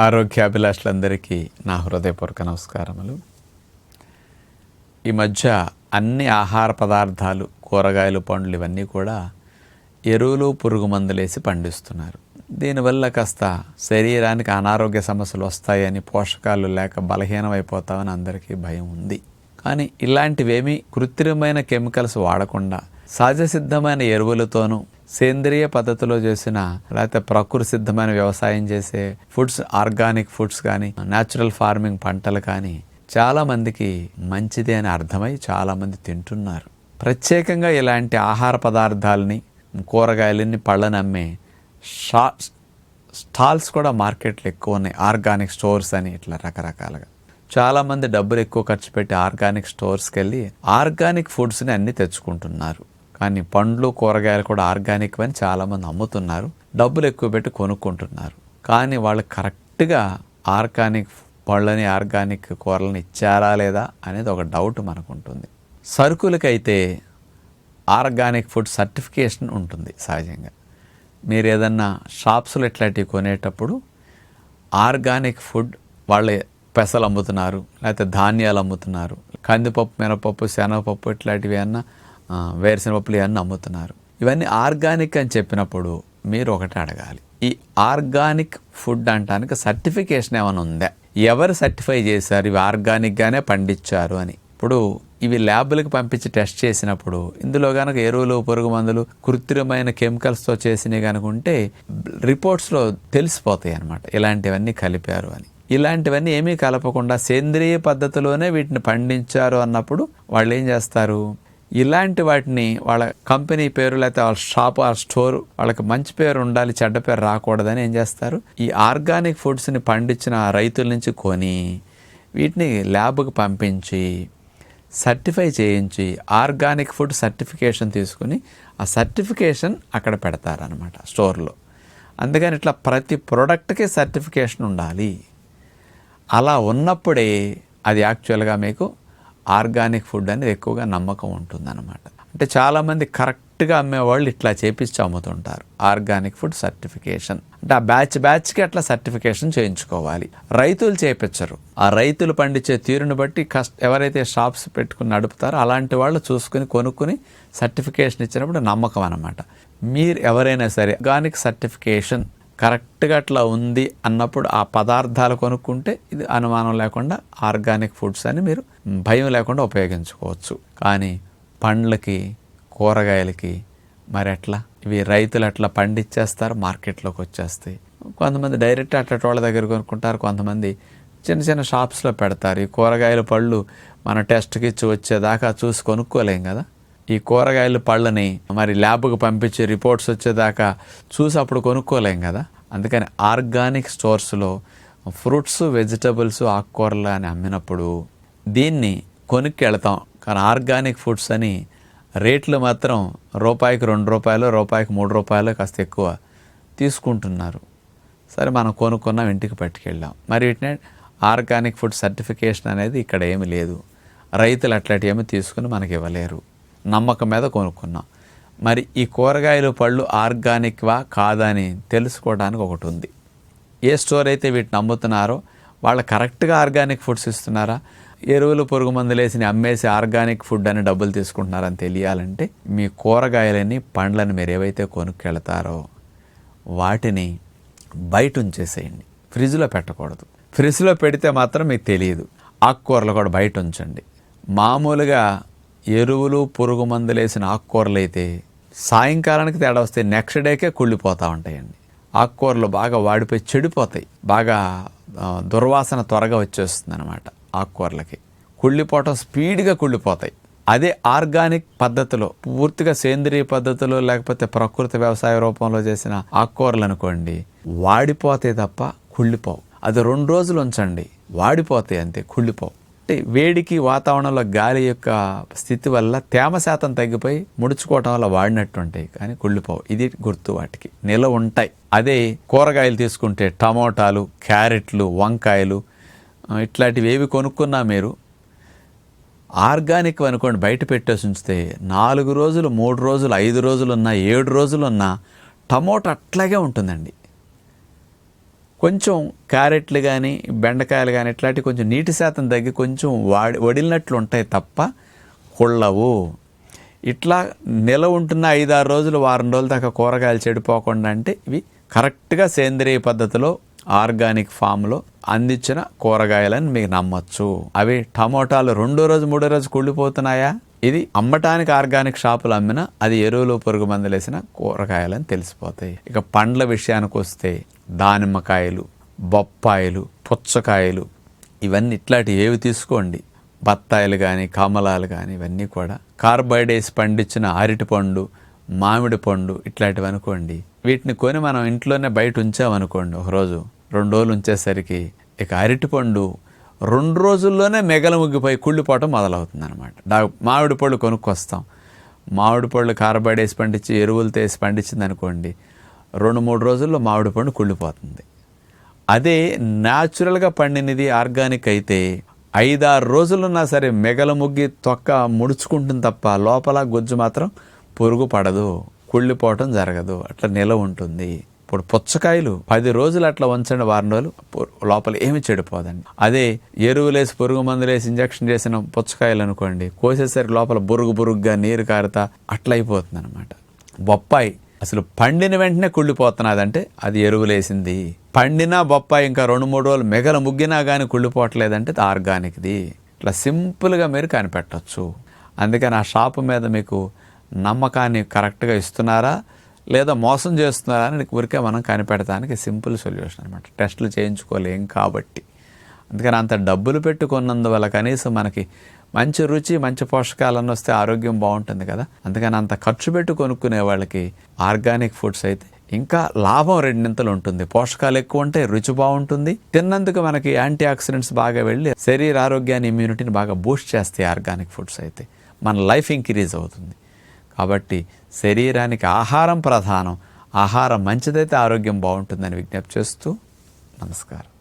ఆరోగ్యాభిలాషులందరికీ నా హృదయపూర్వక నమస్కారములు. ఈ మధ్య అన్ని ఆహార పదార్థాలు కూరగాయలు పండ్లు ఇవన్నీ కూడా ఎరువులు పురుగు మందులేసి పండిస్తున్నారు. దీనివల్ల కాస్త శరీరానికి అనారోగ్య సమస్యలు వస్తాయని పోషకాలు లేక బలహీనమైపోతామని అందరికీ భయం ఉంది. కానీ ఇలాంటివేమీ కృత్రిమైన కెమికల్స్ వాడకుండా సహజ సిద్ధమైన ఎరువులతోనూ సేంద్రియ పద్ధతిలో చేసిన లేకపోతే ప్రకృతి సిద్ధమైన వ్యవసాయం చేసే ఫుడ్స్ ఆర్గానిక్ ఫుడ్స్ కానీ న్యాచురల్ ఫార్మింగ్ పంటలు కానీ చాలామందికి మంచిది అని అర్థమై చాలామంది తింటున్నారు. ప్రత్యేకంగా ఇలాంటి ఆహార పదార్థాలని కూరగాయలని పళ్ళని అమ్మే షా స్టాల్స్ కూడా మార్కెట్లు ఎక్కువ ఉన్నాయి. ఆర్గానిక్ స్టోర్స్ అని ఇట్లా రకరకాలుగా. చాలామంది డబ్బులు ఎక్కువ ఖర్చు పెట్టి ఆర్గానిక్ స్టోర్స్కి వెళ్ళి ఆర్గానిక్ ఫుడ్స్ని అన్నీ తెచ్చుకుంటున్నారు. కానీ పండ్లు కూరగాయలు కూడా ఆర్గానిక్ అని చాలామంది అమ్ముతున్నారు. డబ్బులు ఎక్కువ పెట్టి కొనుక్కుంటున్నారు. కానీ వాళ్ళు కరెక్ట్గా ఆర్గానిక్ పళ్ళని ఆర్గానిక్ కూరలని ఇచ్చారా లేదా అనేది ఒక డౌట్ మనకు ఉంటుంది సరుకులకైతే ఆర్గానిక్ ఫుడ్ సర్టిఫికేషన్ ఉంటుంది సహజంగా. మీరు ఏదన్నా షాప్స్లో ఇట్లాంటివి కొనేటప్పుడు ఆర్గానిక్ ఫుడ్ వాళ్ళే పెసలు అమ్ముతున్నారు లేకపోతే ధాన్యాలు అమ్ముతున్నారు కందిపప్పు మినపప్పు శనగపప్పు ఇట్లాంటివి అన్నా వేరుశనగపప్పులు ఇవన్నీ అమ్ముతున్నారు ఇవన్నీ ఆర్గానిక్ అని చెప్పినప్పుడు మీరు ఒకటి అడగాలి. ఈ ఆర్గానిక్ ఫుడ్ అంటానికి సర్టిఫికేషన్ ఏమైనా ఉందా? ఎవరు సర్టిఫై చేశారు? ఇవి ఆర్గానిక్గానే పండించారు అని. ఇప్పుడు ఇవి ల్యాబ్లకు పంపించి టెస్ట్ చేసినప్పుడు ఇందులో కనుక ఎరువులు పురుగు మందులు కృత్రిమైన కెమికల్స్తో చేసినవి కనుక ఉంటే రిపోర్ట్స్లో తెలిసిపోతాయి అన్నమాట. ఇలాంటివన్నీ కలిపారు అని. ఇలాంటివన్నీ ఏమీ కలపకుండా సేంద్రియ పద్ధతిలోనే వీటిని పండించారు అన్నప్పుడు వాళ్ళు ఏం చేస్తారు? ఇలాంటి వాటిని వాళ్ళ కంపెనీ పేరు లేకపోతే వాళ్ళ షాప్ ఆ స్టోర్ వాళ్ళకి మంచి పేరు ఉండాలి చెడ్డ పేరు రాకూడదని ఏం చేస్తారు? ఈ ఆర్గానిక్ ఫుడ్స్ని పండించిన రైతుల నుంచి కొని వీటిని ల్యాబ్కి పంపించి సర్టిఫై చేయించి ఆర్గానిక్ ఫుడ్ సర్టిఫికేషన్ తీసుకుని ఆ సర్టిఫికేషన్ అక్కడ పెడతారనమాట స్టోర్లో. అందుకని ఇట్లా ప్రతి ప్రోడక్ట్కి సర్టిఫికేషన్ ఉండాలి. అలా ఉన్నప్పుడే అది యాక్చువల్గా మీకు ఆర్గానిక్ ఫుడ్ అనేది ఎక్కువగా నమ్మకం ఉంటుందన్నమాట. అంటే చాలామంది కరెక్ట్గా అమ్మేవాళ్ళు ఇట్లా చేపించి అమ్ముతుంటారు. Organic food certification. అంటే ఆ బ్యాచ్ బ్యాచ్కి అట్లా సర్టిఫికేషన్ చేయించుకోవాలి. రైతులు చేపించరు ఆ రైతులు పండించే తీరును బట్టి కష్ట ఎవరైతే షాప్స్ పెట్టుకుని నడుపుతారో అలాంటి వాళ్ళు చూసుకుని కొనుక్కుని సర్టిఫికేషన్ ఇచ్చినప్పుడు నమ్మకం అనమాట మీరు ఎవరైనా సరే ఆర్గానిక్ సర్టిఫికేషన్ కరెక్ట్గా అట్లా ఉంది అన్నప్పుడు ఆ పదార్థాలు కొనుక్కుంటే ఇది అనుమానం లేకుండా ఆర్గానిక్ ఫుడ్స్ అని మీరు భయం లేకుండా ఉపయోగించుకోవచ్చు. కానీ పండ్లకి కూరగాయలకి మరి ఎట్లా? ఇవి రైతులు అట్లా పండించేస్తారు మార్కెట్లోకి వచ్చేస్తాయి. కొంతమంది డైరెక్ట్ అట్లా వాళ్ళ దగ్గర కొనుక్కుంటారు. కొంతమంది చిన్న చిన్న షాప్స్లో పెడతారు. ఈ కూరగాయల పళ్ళు మన టెస్ట్కి ఇచ్చి వచ్చేదాకా చూసి కొనుక్కోలేం కదా? ఈ కూరగాయల పళ్ళని మరి ల్యాబ్కి పంపించి రిపోర్ట్స్ వచ్చేదాకా చూసి అప్పుడు కొనుక్కోలేం కదా. అందుకని ఆర్గానిక్ స్టోర్స్లో ఫ్రూట్స్ వెజిటబుల్స్ ఆకుకూరలు అని అమ్మినప్పుడు దీన్ని కొనుక్కి వెళతాం కానీ ఆర్గానిక్ ఫుడ్స్ అని రేట్లు మాత్రం రూపాయికి రెండు రూపాయలు రూపాయికి మూడు రూపాయలు కాస్త ఎక్కువ తీసుకుంటున్నారు. సరే మనం కొనుక్కున్నాం ఇంటికి పట్టుకెళ్ళాం. మరి వీటిని ఆర్గానిక్ ఫుడ్ సర్టిఫికేషన్ అనేది ఇక్కడ ఏమి లేదు. రైతులు అట్లాంటి ఏమి తీసుకుని మనకి ఇవ్వలేరు. నమ్మకం మీద కొనుక్కున్నాం. మరి ఈ కూరగాయలు పళ్ళు ఆర్గానిక్వా కాదా అని తెలుసుకోవడానికి ఒకటి ఉంది. ఏ స్టోర్ అయితే వీటిని అమ్ముతున్నారో వాళ్ళు కరెక్ట్గా ఆర్గానిక్ ఫుడ్స్ ఇస్తున్నారా? ఎరువులు పురుగు మందులేసి అమ్మేసి ఆర్గానిక్ ఫుడ్ అని డబ్బులు తీసుకుంటున్నారని తెలియాలంటే మీ కూరగాయలని పండ్లను మీరు ఏవైతే కొనుక్కెళ్తారో వాటిని బయట ఉంచేసేయండి. ఫ్రిడ్జ్లో పెట్టకూడదు. ఫ్రిడ్జ్లో పెడితే మాత్రం మీకు తెలియదు. ఆకుకూరలు కూడా బయట ఉంచండి. మామూలుగా ఎరువులు పురుగు మందులు వేసిన ఆకుకూరలు అయితే సాయంకాలానికి తేడా వస్తే నెక్స్ట్ డేకే కుళ్ళిపోతూ ఉంటాయండి. ఆకుకూరలు బాగా వాడిపోయి చెడిపోతాయి. బాగా దుర్వాసన త్వరగా వచ్చేస్తుంది అనమాట ఆకుకూరలకి. కుళ్ళిపోవటం స్పీడ్గా కుళ్ళిపోతాయి. అదే ఆర్గానిక్ పద్ధతిలో పూర్తిగా సేంద్రియ పద్ధతిలో లేకపోతే ప్రకృతి వ్యవసాయ రూపంలో చేసిన ఆకుకూరలు అనుకోండి వాడిపోతాయి తప్ప కుళ్ళిపోవు. అది రెండు రోజులు ఉంచండి వాడిపోతాయి అంతే కుళ్ళిపోవు. అంటే వేడికి వాతావరణంలో గాలి యొక్క స్థితి వల్ల తేమ శాతం తగ్గిపోయి ముడుచుకోవటం వల్ల వాడినట్టు ఉంటాయి కానీ కుళ్ళిపోవు ఇది గుర్తు వాటికి. నిల ఉంటాయి. అదే కూరగాయలు తీసుకుంటే టమోటాలు క్యారెట్లు వంకాయలు ఇట్లాంటివి ఏవి కొనుక్కున్నా మీరు ఆర్గానిక్ అనుకోండి బయట పెట్టేసి ఉంచితే నాలుగు రోజులు మూడు రోజులు ఐదు రోజులు ఉన్నా ఏడు రోజులు ఉన్నా టమోటా అట్లాగే ఉంటుందండి. కొంచెం క్యారెట్లు కానీ బెండకాయలు కానీ ఇట్లాంటివి కొంచెం నీటి శాతం తగ్గి కొంచెం వాడి వడిలినట్లు ఉంటాయి తప్ప కుళ్ళవు. ఇట్లా నిల ఉంటున్న ఐదారు రోజులు వారం రోజుల దాకా కూరగాయలు చెడిపోకుండా అంటే ఇవి కరెక్ట్గా సేంద్రియ పద్ధతిలో ఆర్గానిక్ ఫామ్లో అందించిన కూరగాయలని మీకు నమ్మచ్చు. అవి టమోటాలు రెండో రోజు మూడో రోజు కుళ్ళిపోతున్నాయా? ఇది అమ్మటానికి ఆర్గానిక్ షాపులు అమ్మినా అది ఎరువులు పురుగు మందులు వేసిన కూరగాయలని తెలిసిపోతాయి. ఇక పండ్ల విషయానికి వస్తే దానిమ్మకాయలు బొప్పాయిలు పుచ్చకాయలు ఇవన్నీ ఇట్లాంటి ఏవి తీసుకోండి. బత్తాయిలు కానీ కమలాలు కానీ ఇవన్నీ కూడా. కార్బోహైడ్రేట్స్ పండించిన అరటిపండు మామిడి పండు ఇట్లాంటివి అనుకోండి. వీటిని కొని మనం ఇంట్లోనే బయట ఉంచామనుకోండి ఒకరోజు రెండు రోజులు ఉంచేసరికి ఇక అరటిపండు రెండు రోజుల్లోనే మెగల ముగ్గిపోయి కుళ్ళిపోవటం మొదలవుతుంది అనమాట మామిడి పళ్ళు కొనుక్కొస్తాం. మామిడి పళ్ళు కారబడేసి పండించి ఎరువులు తీసి పండించింది అనుకోండి రెండు మూడు రోజుల్లో మామిడి పండు కుళ్ళిపోతుంది. అదే న్యాచురల్గా పండినది ఆర్గానిక్ అయితే ఐదారు రోజులున్నా సరే మెగల ముగ్గి తొక్క ముడుచుకుంటుంది తప్ప లోపల గుజ్జు మాత్రం పురుగు పడదు కుళ్ళిపోవటం జరగదు. అట్లా నిల ఉంటుంది. ఇప్పుడు పుచ్చకాయలు పది రోజులు అట్లా ఉంచండి వారం రోజులు లోపల ఏమి చెడిపోదండి. అదే ఎరువులేసి పురుగు మందులేసి ఇంజక్షన్ చేసిన పుచ్చకాయలు అనుకోండి కోసేసరికి లోపల బురుగు బురుగుగా నీరు కారుతా అట్లా అయిపోతుంది అనమాట బొప్పాయి అసలు పండిన వెంటనే కుళ్ళిపోతున్నదంటే అది ఎరువులేసింది. పండినా బొప్పాయి ఇంకా రెండు మూడు రోజులు మిగల ముగ్గినా కానీ కుళ్ళిపోవట్లేదంటే అది ఆర్గానిక్ది. ఇట్లా సింపుల్గా మీరు కనిపెట్టచ్చు. అందుకని ఆ షాపు మీద మీకు నమ్మకాన్ని కరెక్ట్గా ఇస్తున్నారా? లేదా మోసం చేస్తున్నారా అని ఊరికే మనం కనిపెడతానికి సింపుల్ సొల్యూషన్ అనమాట టెస్టులు చేయించుకోలేం కాబట్టి. అందుకని అంత డబ్బులు పెట్టుకున్నందువల్ల కనీసం మనకి మంచి రుచి మంచి పోషకాలన్నీ వస్తే ఆరోగ్యం బాగుంటుంది కదా. అందుకని అంత ఖర్చు పెట్టి కొనుక్కునే వాళ్ళకి ఆర్గానిక్ ఫుడ్స్ అయితే ఇంకా లాభం రెండింతలు ఉంటుంది. పోషకాలు ఎక్కువ ఉంటే రుచి బాగుంటుంది. తిన్నందుకు మనకి యాంటీ ఆక్సిడెంట్స్ బాగా వెళ్ళి శరీర ఆరోగ్యాన్ని ఇమ్యూనిటీని బాగా బూస్ట్ చేస్తాయి ఆర్గానిక్ ఫుడ్స్ అయితే. మన లైఫ్ ఇంక్రీజ్ అవుతుంది. కాబట్టి శరీరానికి ఆహారం ప్రధానం. ఆహారం మంచిదైతే ఆరోగ్యం బాగుంటుందని విజ్ఞప్తి చేస్తూ నమస్కారం.